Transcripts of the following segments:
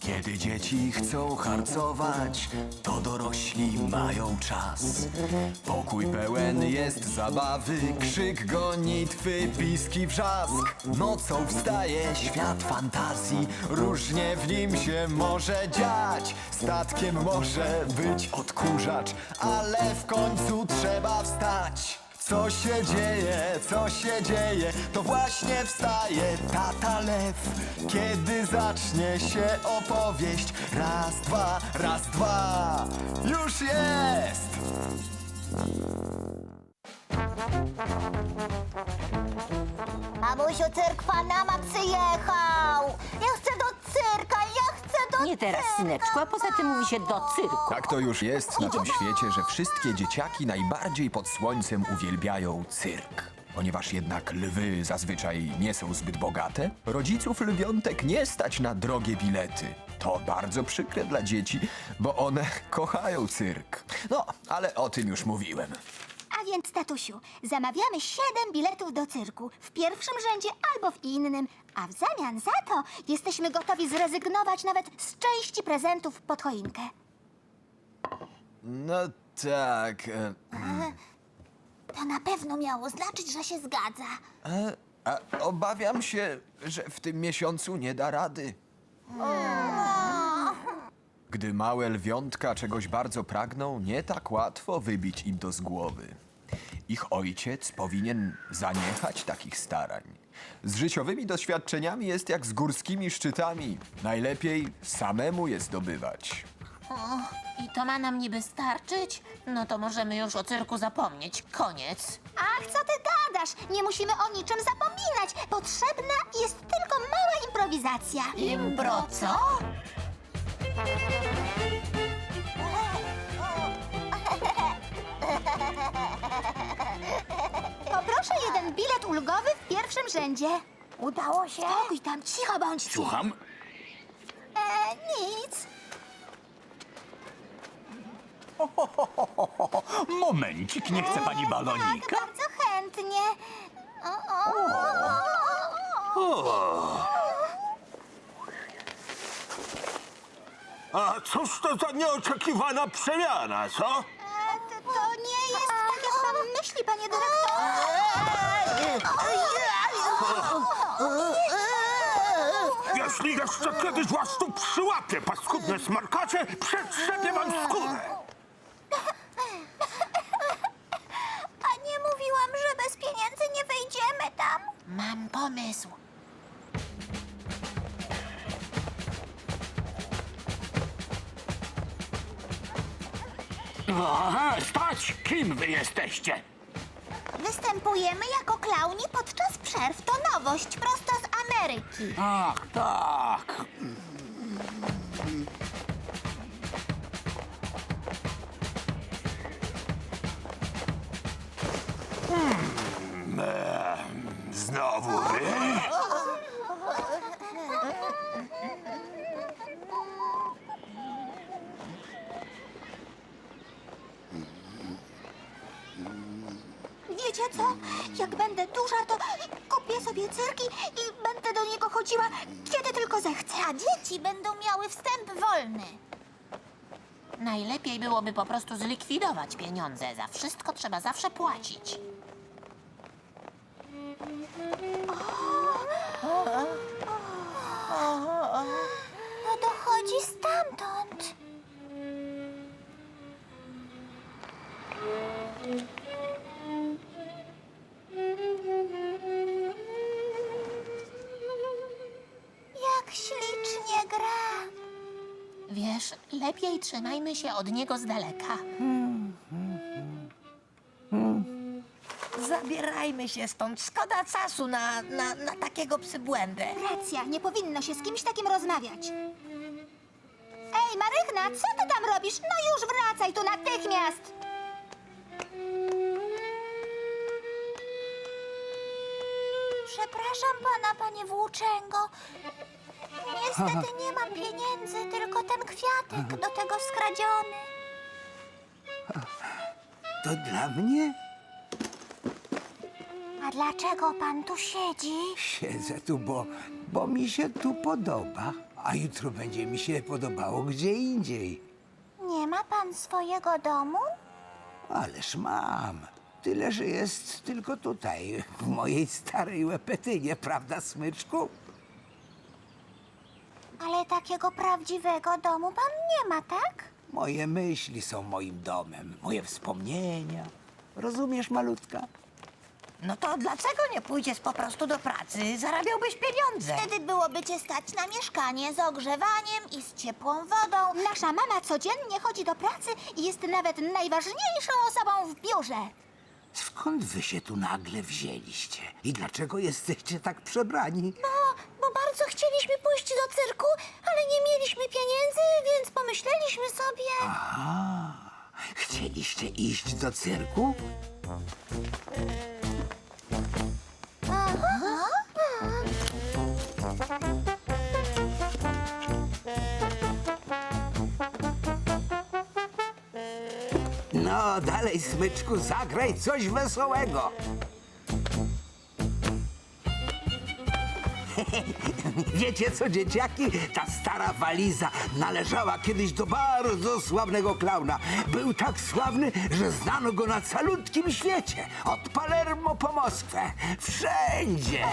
Kiedy dzieci chcą harcować, to dorośli mają czas. Pokój pełen jest zabawy, krzyk gonitwy, piski wrzask. Nocą wstaje świat fantazji, różnie w nim się może dziać. Statkiem może być odkurzacz, ale w końcu trzeba. Co się dzieje, co się dzieje, to właśnie wstaje tata lew. Kiedy zacznie się opowieść, raz, dwa, raz, dwa, już jest! Mamusiu, cyrk Panama przyjechał! Ja chcę do cyrka, ja chcę do Nie teraz, syneczku, a poza tym mówi się do cyrku. Tak to już jest na tym świecie, że wszystkie dzieciaki najbardziej pod słońcem uwielbiają cyrk. Ponieważ jednak lwy zazwyczaj nie są zbyt bogate, rodziców lwiątek nie stać na drogie bilety. To bardzo przykre dla dzieci, bo one kochają cyrk. No, ale o tym już mówiłem. A więc, tatusiu, zamawiamy siedem biletów do cyrku w pierwszym rzędzie albo w innym, a w zamian za to jesteśmy gotowi zrezygnować nawet z części prezentów pod choinkę. No tak. e, To na pewno miało znaczyć, że się zgadza. e, A obawiam się, że w tym miesiącu nie da rady. Gdy małe lwiątka czegoś bardzo pragną, nie tak łatwo wybić im to z głowy. Ich ojciec powinien zaniechać takich starań. Z życiowymi doświadczeniami jest jak z górskimi szczytami. Najlepiej samemu je zdobywać. I to ma nam niby starczyć? No to możemy już o cyrku zapomnieć. Koniec. Ach, co ty gadasz? Nie musimy o niczym zapominać. Potrzebna jest tylko mała improwizacja. Impro, co? Poproszę jeden bilet ulgowy w pierwszym rzędzie. Udało się? Spokój tam, cicho bądźcie. Słucham? E, nic. Momencik, nie chce pani balonika? Tak, bardzo chętnie. O, o, o. A cóż to za nieoczekiwana przemiana, co? E, to, to nie jest tak, jak pan myśli, panie dyrektorze. Jeśli jeszcze kiedyś was tu przyłapię, paskudne smarkacie, przetrzepię wam skórę. Aha, stać! Kim wy jesteście? Występujemy jako klauni podczas przerw. To nowość, prosto z Ameryki. Ach, tak. Wiecie co? Jak będę duża, to kupię sobie cyrki i będę do niego chodziła, kiedy tylko zechcę. A dzieci będą miały wstęp wolny. Najlepiej byłoby po prostu zlikwidować pieniądze. Za wszystko trzeba zawsze płacić. No dochodzi stamtąd. Lepiej trzymajmy się od niego z daleka. Zabierajmy się stąd. Szkoda czasu na, na, na takiego przybłędę. Racja, nie powinno się z kimś takim rozmawiać. Ej, Marychna, co ty tam robisz? No już wracaj tu natychmiast! Przepraszam pana, panie włóczęgo. Niestety nie mam pieniędzy, tylko ten kwiatek do tego skradziony. To dla mnie? A dlaczego pan tu siedzi? Siedzę tu, bo bo mi się tu podoba, a jutro będzie mi się podobało gdzie indziej. Nie ma pan swojego domu? Ależ mam. Tyle, że jest tylko tutaj, w mojej starej łepetynie, prawda, smyczku? Takiego prawdziwego domu pan nie ma, tak? Moje myśli są moim domem, moje wspomnienia. Rozumiesz, malutka? No to dlaczego nie pójdziesz po prostu do pracy? Zarabiałbyś pieniądze. Wtedy byłoby cię stać na mieszkanie z ogrzewaniem i z ciepłą wodą. Nasza mama codziennie chodzi do pracy i jest nawet najważniejszą osobą w biurze. Skąd wy się tu nagle wzięliście? I dlaczego jesteście tak przebrani? No, bardzo chcieliśmy pójść do cyrku, ale nie mieliśmy pieniędzy, więc pomyśleliśmy sobie... A, chcieliście iść do cyrku? No, dalej, smyczku, zagraj coś wesołego. Wiecie co, dzieciaki? Ta stara waliza należała kiedyś do bardzo sławnego klauna. Był tak sławny, że znano go na calutkim świecie. Od Palermo po Moskwę. Wszędzie.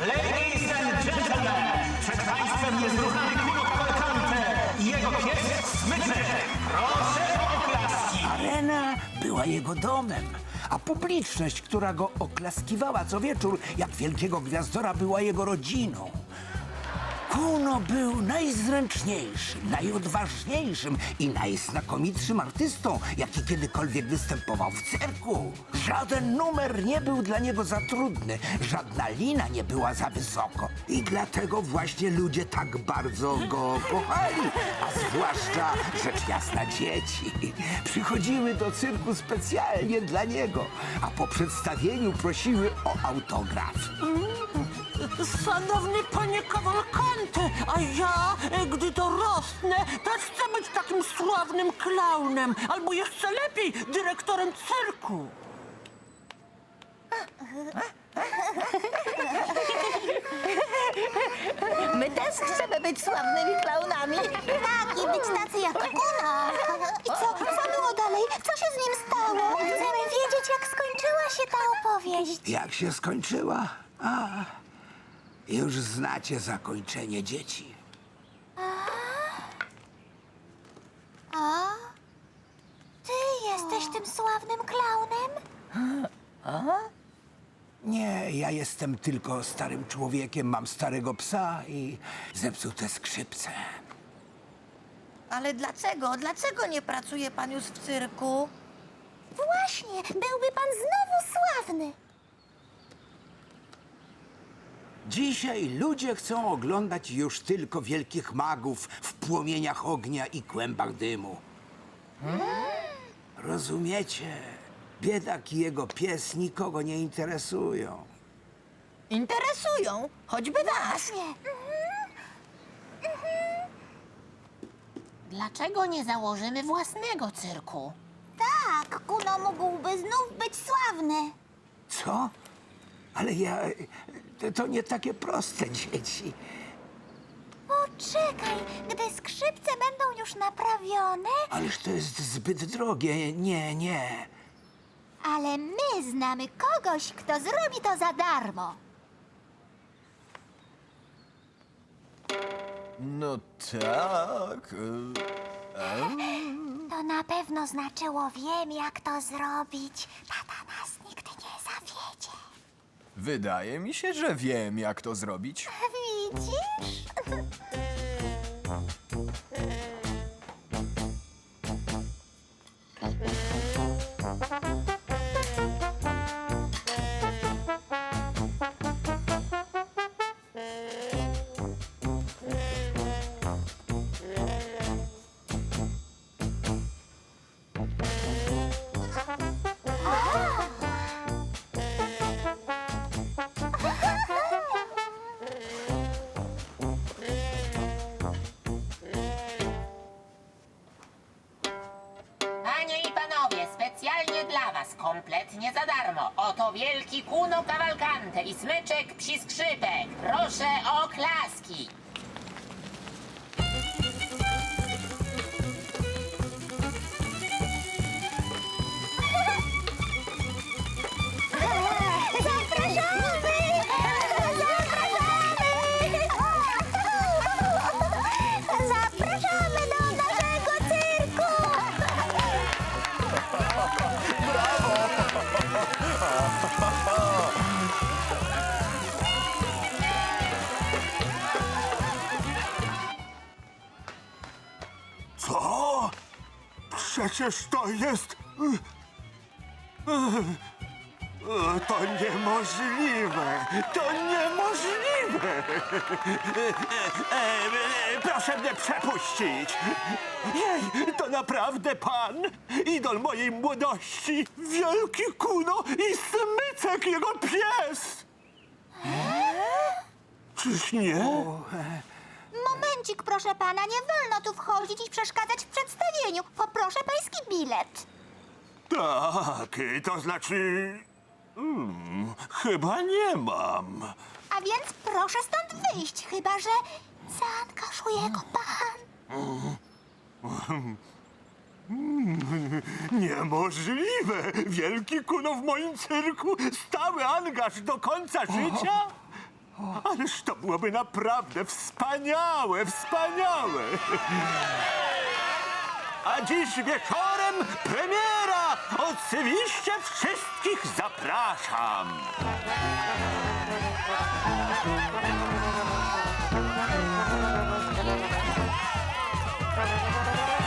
Ladies and gentlemen, przed Państwem niezrównany Proszę o oklaski. Arena była jego domem, a publiczność, która go oklaskiwała co wieczór, jak wielkiego gwiazdora, była jego rodziną. Kuno był najzręczniejszym, najodważniejszym i najznakomitszym artystą, jaki kiedykolwiek występował w cyrku. Żaden numer nie był dla niego za trudny, żadna lina nie była za wysoko. I dlatego właśnie ludzie tak bardzo go kochali, a zwłaszcza rzecz jasna dzieci. Przychodziły do cyrku specjalnie dla niego, a po przedstawieniu prosiły o autograf. Szanowny panie Kawalkante, a ja, e, gdy dorosnę, też chcę być takim sławnym klaunem, albo jeszcze lepiej, dyrektorem cyrku. My też chcemy być sławnymi klaunami. Tak, i być tacy jak Kuno. I co, co było dalej? Co się z nim stało? Chcemy wiedzieć, jak skończyła się ta opowieść. Jak się skończyła? A, już znacie zakończenie dzieci. A? Ty jesteś tym sławnym klaunem? Nie, ja jestem tylko starym człowiekiem, mam starego psa i zepsute skrzypce. Ale dlaczego? Dlaczego nie pracuje pan już w cyrku? Właśnie, byłby pan znowu sławny. Dzisiaj ludzie chcą oglądać już tylko wielkich magów w płomieniach ognia i kłębach dymu. Rozumiecie? Biedak i jego pies nikogo nie interesują. Interesują, choćby was. Nie. Dlaczego nie założymy własnego cyrku? Tak, Kuno mógłby znów być sławny. Co? Ale ja. To, nie takie proste, dzieci. Poczekaj, gdy skrzypce będą już naprawione, Ależ to jest zbyt drogie. Nie, nie. ale my znamy kogoś, kto zrobi to za darmo. No tak. y, To na pewno znaczyło wiem, jak to zrobić. Tata nas nigdy nie zawiedzie. Wydaje mi się, że wiem, jak to zrobić. Widzisz? Wielki kuno kawalkante i smyczek psi skrzypek. Proszę o klaski. Przecież to jest. To niemożliwe! To niemożliwe! Proszę mnie przepuścić! Jej, to naprawdę pan! Idol mojej młodości! Wielki kuno i smycek jego pies! Czyż nie? Momencik, proszę pana, nie wolno tu wchodzić i przeszkadzać w przedstawieniu. Poproszę pański bilet. Tak, to znaczy. Hmm, chyba nie mam. A więc proszę stąd wyjść, chyba że zaangażuje go pan. Niemożliwe! Wielki kuno w moim cyrku, stały angaż do końca życia? Ależ to byłoby naprawdę wspaniałe, wspaniałe! A dziś wieczorem premiera! Oczywiście wszystkich zapraszam! Gdy będę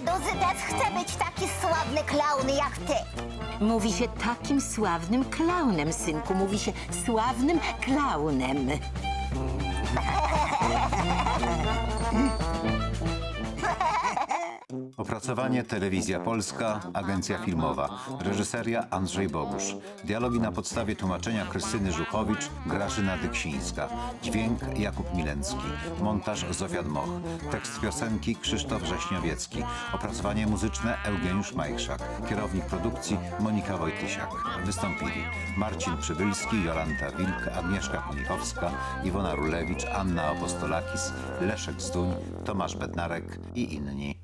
duży, też chcę być taki sławny klaun jak ty. Mówi się takim sławnym klaunem, synku. Mówi się sławnym klaunem. Opracowanie Telewizja Polska, Agencja Filmowa. Reżyseria Andrzej Bogusz. Dialogi na podstawie tłumaczenia Krystyny Żuchowicz, Grażyna Dyksińska. Dźwięk Jakub Milencki. Montaż Zofia Dmoch. Tekst piosenki Krzysztof Rześniowiecki. Opracowanie muzyczne Eugeniusz Majchrzak. Kierownik produkcji Monika Wojtysiak. Wystąpili Marcin Przybylski, Jolanta Wilk, Agnieszka Kunichowska, Iwona Rulewicz, Anna Apostolakis, Leszek Zduń, Tomasz Bednarek i inni.